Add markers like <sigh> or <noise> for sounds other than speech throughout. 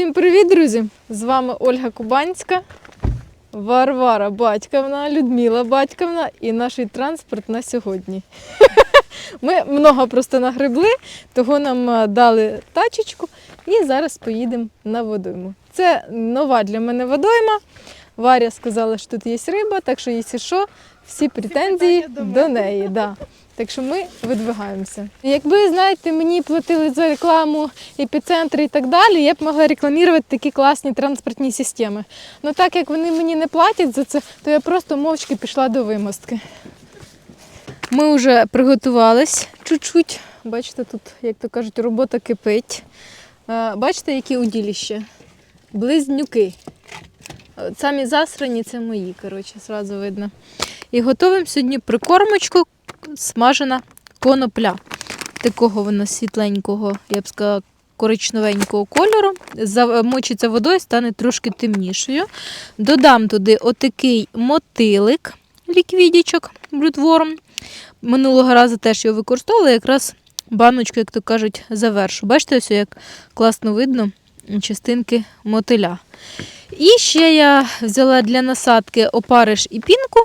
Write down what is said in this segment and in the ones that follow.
Всім привіт, друзі! З вами Ольга Кубанська, Варвара Батьківна, Людмила Батьківна і наш транспорт на сьогодні. <laughs> Ми много просто нагребли, того нам е, дали тачечку і зараз поїдемо на водойму. Це нова для мене водойма. Варя сказала, що тут є риба, так що, якщо що, всі претензії до неї. Да. Так що ми видвигаємося. Якби, знаєте, мені платили за рекламу епіцентри і так далі, я б могла рекламувати такі класні транспортні системи. Ну так як вони мені не платять за це, то я просто мовчки пішла до вимостки. Ми вже приготувались чуть-чуть. Бачите, тут, як то кажуть, робота кипить. Бачите, які уділіща? Близнюки. Самі засрані це мої, коротше, зразу видно. І готуємо сьогодні прикормочку смажена конопля. Такого вона світленького, я б сказала, коричневенького кольору. Замочиться водою, стане трошки темнішою. Додам туди отакий мотилик, ліквідічок блютворм. Минулого разу теж його використовувала, якраз баночку, як то кажуть, завершу. Бачите, ось як класно видно частинки мотиля. І ще я взяла для насадки опариш і пінку.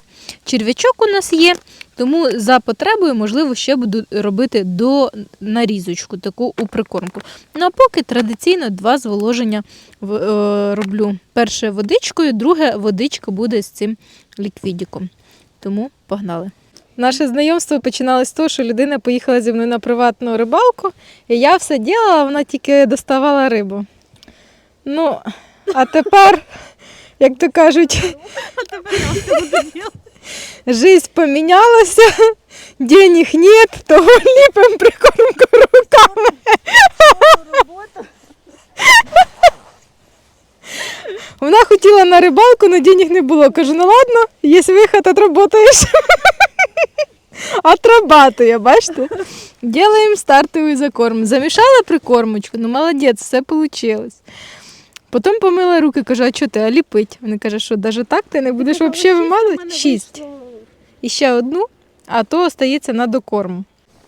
Черв'ячок у нас є, тому за потребою, можливо, ще буду робити до нарізочку, таку у прикормку. Ну а поки традиційно два зволоження е, роблю. Перше водичкою, друге водичка буде з цим ліквідіком. Тому погнали. Наше знайомство починалось з того, що людина поїхала зі мною на приватну рибалку, і я все робила, вона тільки доставала рибу. Ну, а тепер, як то кажуть, жизнь помінялася, денег нет, того ліпимо прикормку руками. Вона хотіла на рибалку, але денег не було. Кажу, ну ладно, є виход, отработаєш. Отрабатує, бачите? Делаємо стартовий закорм. Замішала прикормочку, ну молодець, все вийшло. Потім помила руки, кажу, а що ти, а ліпить? Вона каже, що навіть так ти не будеш взагалі вимазувати? Шість. І ще одну, а то остається на докорму.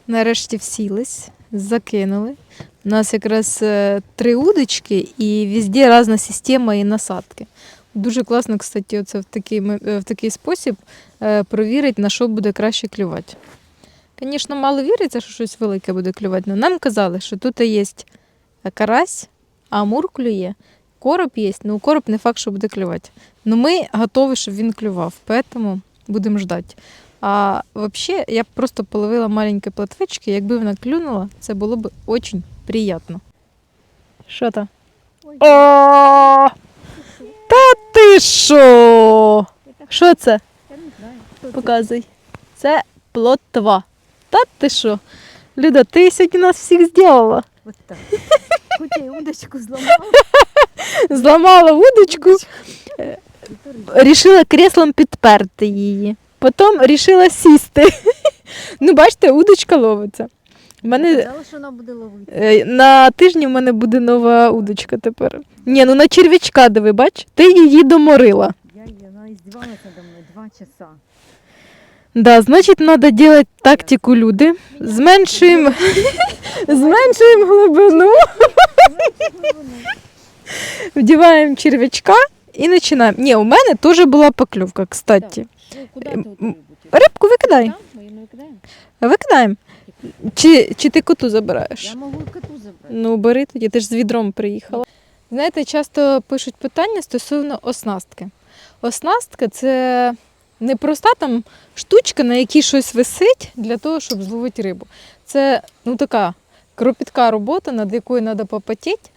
Нарешті всілись, закинули. У нас якраз е, три удочки і везде різна система і насадки. Дуже класно, кстати, оце в такий, е, в такий спосіб е, провірити, на що буде краще клювати. Звісно, мало віриться, що щось велике буде клювати, але нам казали, що тут є карась, амур клює, короб є, ну короб не факт, що буде клювати. Ну ми готові, щоб він клював, тому будемо ждати. А взагалі, я б просто половила маленькі платвички, якби вона клюнула, це було б дуже приємно. Що там? О! Та ти що? Що це? Показуй. Це плотва. Та ти що? Люда, ти сьогодні нас всіх зробила. От так. Хоч я удочку зламала. Зламала вудочку, рішила креслом підперти її. Потім рішила сісти. <laughs> Ну, бачите, удочка ловиться. Мене Казала, що вона буде ловити. Е, На тижні в мене буде нова удочка тепер. Ні, ну на черв'ячка диви, бач, ти її доморила. Я її, вона до мною два часа. Да, значить, треба робити тактику люди. Зменшуємо, зменшуємо <laughs> глибину, вдіваємо черв'ячка і починаємо. Ні, у мене теж була покльовка, кстати. Ну, куди ти м, оту рибу? Рибку викидай. Там? Ми її не викидаємо? Викидаємо. Чи, чи ти коту забираєш? Я можу і коту забрати. Ну, бери тоді, ти ж з відром приїхала. Знаєте, часто пишуть питання стосовно оснастки. Оснастка це не проста там штучка, на якій щось висить для того, щоб зловити рибу. Це ну, така кропітка робота, над якою треба попотіти,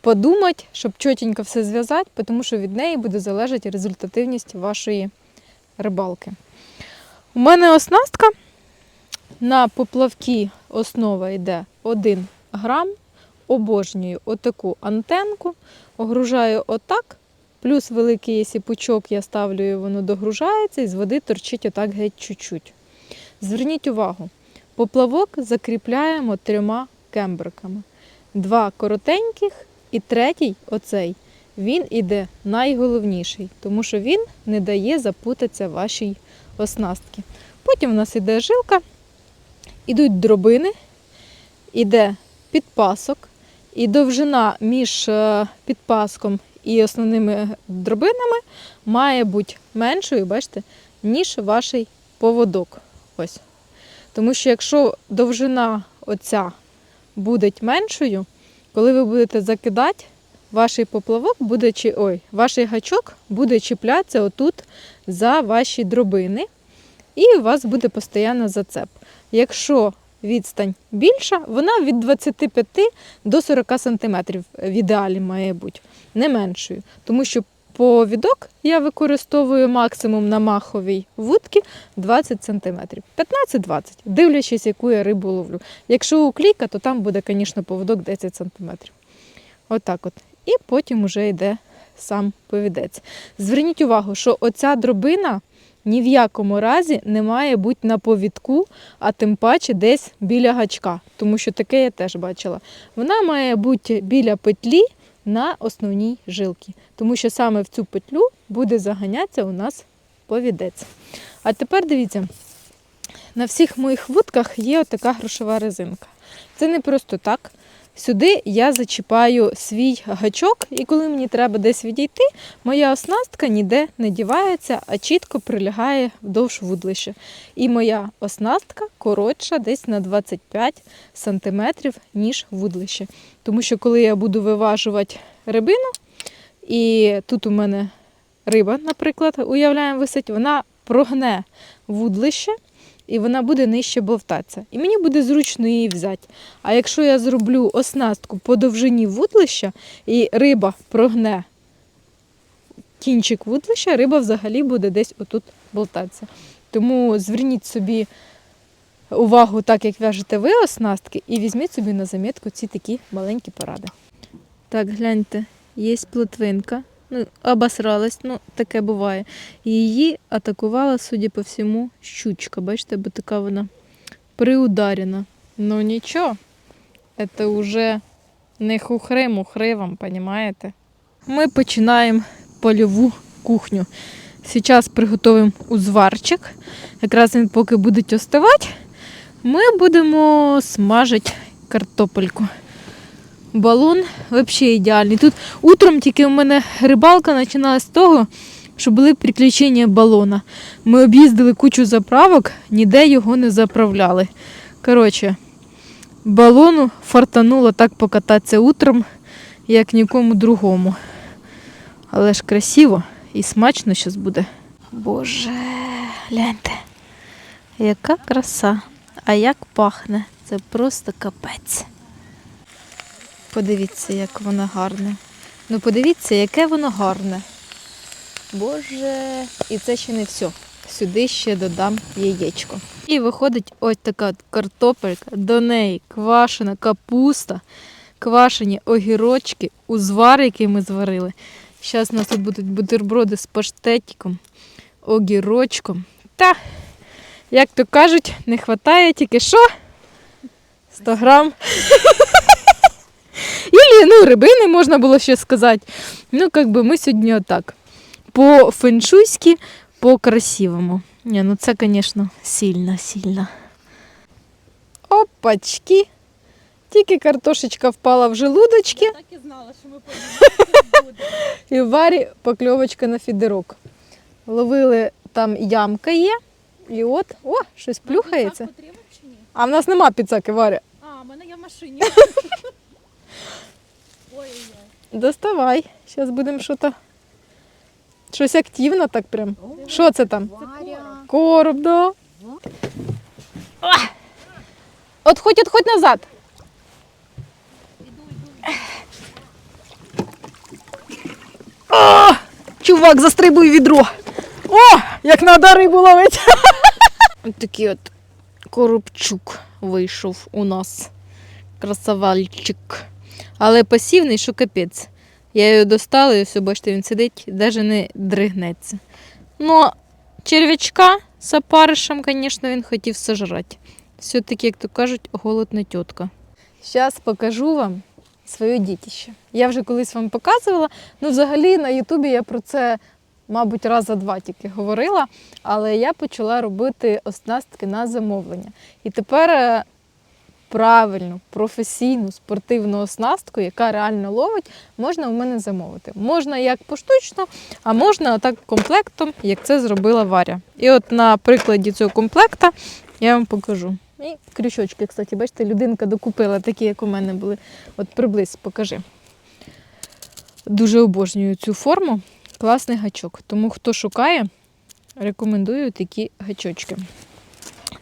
подумати, щоб чотенько все зв'язати, тому що від неї буде залежати результативність вашої рибалки. У мене оснастка на поплавки основа йде 1 грам. Обожнюю отаку антенку, огружаю отак. Плюс великий є сіпучок, я ставлю воно догружається, і з води торчить отак геть чуть-чуть. Зверніть увагу, поплавок закріпляємо трьома кембриками. Два коротеньких і третій, оцей, він іде найголовніший, тому що він не дає запутатися вашій оснастці. Потім в нас іде жилка, ідуть дробини, іде підпасок, І довжина між е, підпаском і основними дробинами має бути меншою, бачите, ніж ваш поводок. Ось. Тому що якщо довжина оця буде меншою, коли ви будете закидати, ваш поплавок буде ой, ваш гачок буде чіплятися отут за ваші дробини, і у вас буде постійно зацеп. Якщо відстань більша, вона від 25 до 40 см в ідеалі має бути, не меншою. Тому що повідок я використовую максимум на маховій вудці 20 см. 15-20, дивлячись, яку я рибу ловлю. Якщо уклійка, то там буде, звісно, поводок 10 см. Отак от. І потім вже йде сам повідець. Зверніть увагу, що оця дробина ні в якому разі не має бути на повідку, а тим паче десь біля гачка, тому що таке я теж бачила. Вона має бути біля петлі на основній жилці, тому що саме в цю петлю буде заганятися у нас повідець. А тепер дивіться, на всіх моїх вудках є отака грошова резинка. Це не просто так. Сюди я зачіпаю свій гачок, і коли мені треба десь відійти, моя оснастка ніде не дівається, а чітко прилягає вдовж вудлища. І моя оснастка коротша десь на 25 см, ніж вудлище. Тому що коли я буду виважувати рибину, і тут у мене риба, наприклад, уявляємо, висить, вона прогне вудлище і вона буде нижче бовтатися. І мені буде зручно її взяти. А якщо я зроблю оснастку по довжині вудлища, і риба прогне кінчик вудлища, риба взагалі буде десь отут болтатися. Тому зверніть собі увагу, так як в'яжете ви оснастки, і візьміть собі на замітку ці такі маленькі поради. Так, гляньте, є плотвинка. Ну, обосралась, ну таке буває. Її атакувала, судя по всьому, щучка. Бачите, бо така вона приударена. Ну нічого, це вже не хухри-мухри вам, понімаєте? Ми починаємо польову кухню. Зараз приготуємо узварчик. Якраз він поки буде остивати, ми будемо смажити картопельку. Балон взагалі ідеальний. Тут утром тільки у мене рибалка починалася з того, що були приключення балона. Ми об'їздили кучу заправок, ніде його не заправляли. Коротше, балону фартануло так покататися утром, як нікому другому. Але ж красиво і смачно зараз буде. Боже, гляньте, яка краса, а як пахне. Це просто капець. Подивіться, як воно гарне. Ну подивіться, яке воно гарне. Боже, і це ще не все. Сюди ще додам яєчко. І виходить ось така картопелька, до неї квашена капуста, квашені огірочки, узвар, який ми зварили. Зараз у нас тут будуть бутерброди з паштетиком, огірочком. Та, як то кажуть, не вистачає тільки що? 100 грам. Ну, рибини можна було ще сказати. Ну, як би ми сьогодні отак. По феншуйськи, по красивому. Ні, ну це, звісно, сильно, сильно. Опачки. Тільки картошечка впала в желудочки, Так і знала, що ми <laughs> поїдемо. і в варі покльовочка на фідерок. Ловили там ямка є, і от, о, щось плюхається. потрібен чи ні? А в нас нема підсаки варі. А, в мене є в машині. <laughs> Доставай. Зараз будемо щось. Щось активно так прям. Що це там? Короб, да. Ну. Отходь, отходь назад. О, чувак, застрибуй відро. О, як треба рибу ловити. <laughs> Ось такий от коробчук вийшов у нас. Красавальчик. Але пасівний, що капець. Я його достала і все, бачите, він сидить, навіть не дригнеться. Ну, черв'ячка з опаришем, звісно, він хотів сожрати. Все-таки, як то кажуть, голодна тітка. Зараз покажу вам своє дітище. Я вже колись вам показувала. Ну, взагалі на Ютубі я про це, мабуть, раз за два тільки говорила, але я почала робити оснастки на замовлення. І тепер е, правильну, професійну спортивну оснастку, яка реально ловить, можна у мене замовити. Можна як поштучно, а можна так комплектом, як це зробила Варя. І от на прикладі цього комплекта я вам покажу. І крючочки, кстати, бачите, людинка докупила такі, як у мене були. От приблизь, покажи. Дуже обожнюю цю форму. Класний гачок. Тому хто шукає, рекомендую такі гачочки.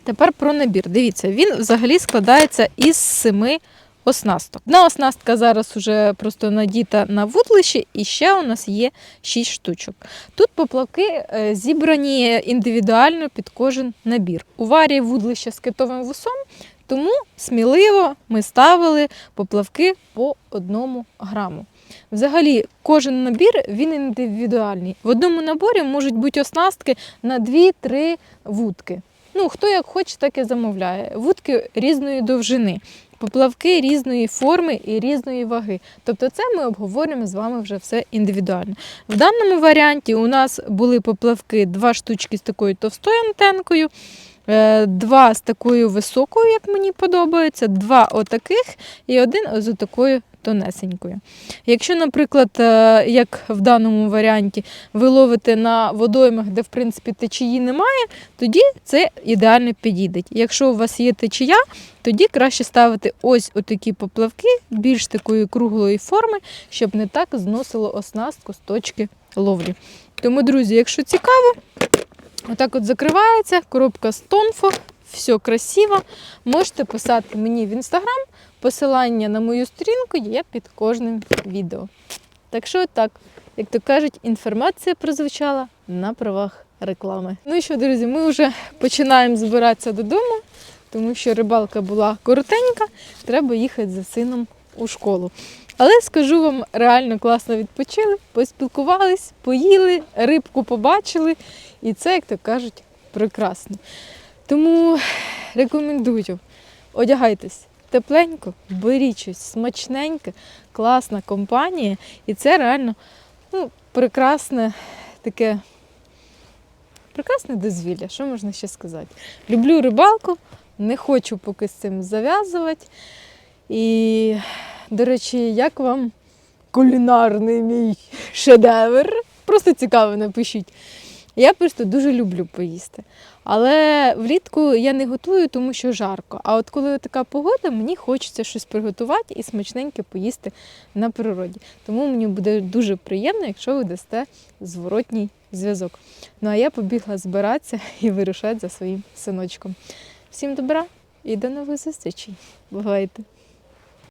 Тепер про набір. Дивіться, він взагалі складається із семи оснасток. Одна оснастка зараз уже просто надіта на вудлищі, і ще у нас є 6 штучок. Тут поплавки е, зібрані індивідуально під кожен набір. У варі вудлище з китовим вусом, тому сміливо ми ставили поплавки по одному граму. Взагалі, кожен набір він індивідуальний. В одному наборі можуть бути оснастки на 2-3 вудки. Ну, хто як хоче, так і замовляє. Вудки різної довжини, поплавки різної форми і різної ваги. Тобто, це ми обговорюємо з вами вже все індивідуально. В даному варіанті у нас були поплавки два штучки з такою товстою антенкою. е, Два з такою високою, як мені подобається, два отаких і один з такою тонесенькою. Якщо, наприклад, е, як в даному варіанті, ви ловите на водоймах, де в принципі течії немає, тоді це ідеально підійде. Якщо у вас є течія, тоді краще ставити ось отакі поплавки більш такої круглої форми, щоб не так зносило оснастку з точки ловлі. Тому, друзі, якщо цікаво, отак от закривається, коробка з тонфо, все красиво. Можете писати мені в інстаграм. Посилання на мою сторінку є під кожним відео. Так що так, як то кажуть, інформація прозвучала на правах реклами. Ну і що, друзі, ми вже починаємо збиратися додому, тому що рибалка була коротенька, треба їхати за сином у школу. Але скажу вам, реально класно відпочили, поспілкувались, поїли, рибку побачили, і це, як то кажуть, прекрасно. Тому рекомендую, одягайтесь тепленько, беріть щось смачненьке, класна компанія. І це реально ну, прекрасне таке. Прекрасне дозвілля, що можна ще сказати. Люблю рибалку, не хочу поки з цим зав'язувати. І, до речі, як вам кулінарний мій шедевр? Просто цікаво напишіть. Я просто дуже люблю поїсти. Але влітку я не готую, тому що жарко. А от коли така погода, мені хочеться щось приготувати і смачненьке поїсти на природі. Тому мені буде дуже приємно, якщо ви дасте зворотній зв'язок. Ну а я побігла збиратися і вирушати за своїм синочком. Всім добра і до нових зустрічей. Бувайте!